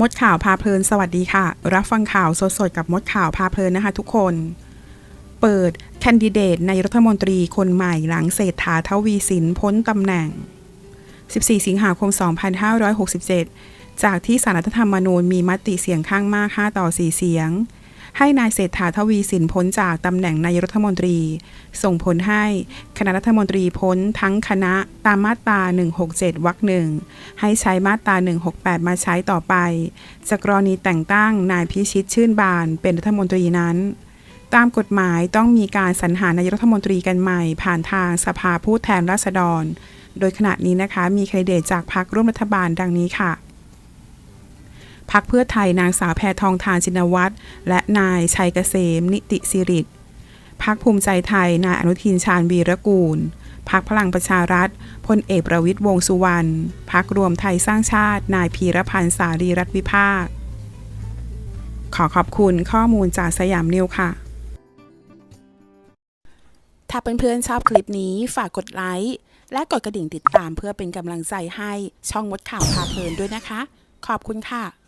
มดข่าวพาเพลินสวัสดีค่ะ รับฟังข่าวสดๆกับมดข่าวพาเพลินนะคะ ทุกคน เปิดแคนดิเดตในรัฐมนตรีคนใหม่หลังเศรษฐาทวีสินพ้นตำแหน่ง 14 สิงหาคม 2567 จากที่สารรัฐธรรมนูญมีมติเสียงข้างมาก 5 ต่อ 4 เสียง ให้นายเศรษฐาทวีสินพ้นจากตำแหน่งนายรัฐมนตรี ส่งผลให้คณะรัฐมนตรีพ้นทั้งคณะตามมาตรา 167 วรรคหนึ่งให้ใช้มาตรา 168 มาใช้ต่อไป จากกรณีแต่งตั้งนายพิชิตชื่นบานเป็นรัฐมนตรีนั้นตามกฎหมายต้องมีการสรรหานายรัฐมนตรีกันใหม่ ผ่านทางสภาผู้แทนราษฎร โดยขณะนี้นะคะมีคนดิเดตจากพรรคร่วมรัฐบาลดังนี้ค่ะ พักเพื่อไทยนางสาวแพทองทานชินวัตรและนายชัยเกษม นิติสิริพักภูมิใจไทยนายอนุทินชาญวีรกูลพักพลังประชารัฐพลเอกประวิตยวงสุวรรณพักรวมไทยสร้างชาติ นายพีรพันธ์สารีรัฐวิภาค ขอขอบคุณข้อมูลจากสยามนิวค่ะ ถ้าเพื่อนๆชอบคลิปนี้ฝากกดไลค์ และกดกระดิ่งติดตามเพื่อเป็นกำลังใจให้ช่องมดข่าวพาเพลินด้วยนะคะ ขอบคุณค่ะ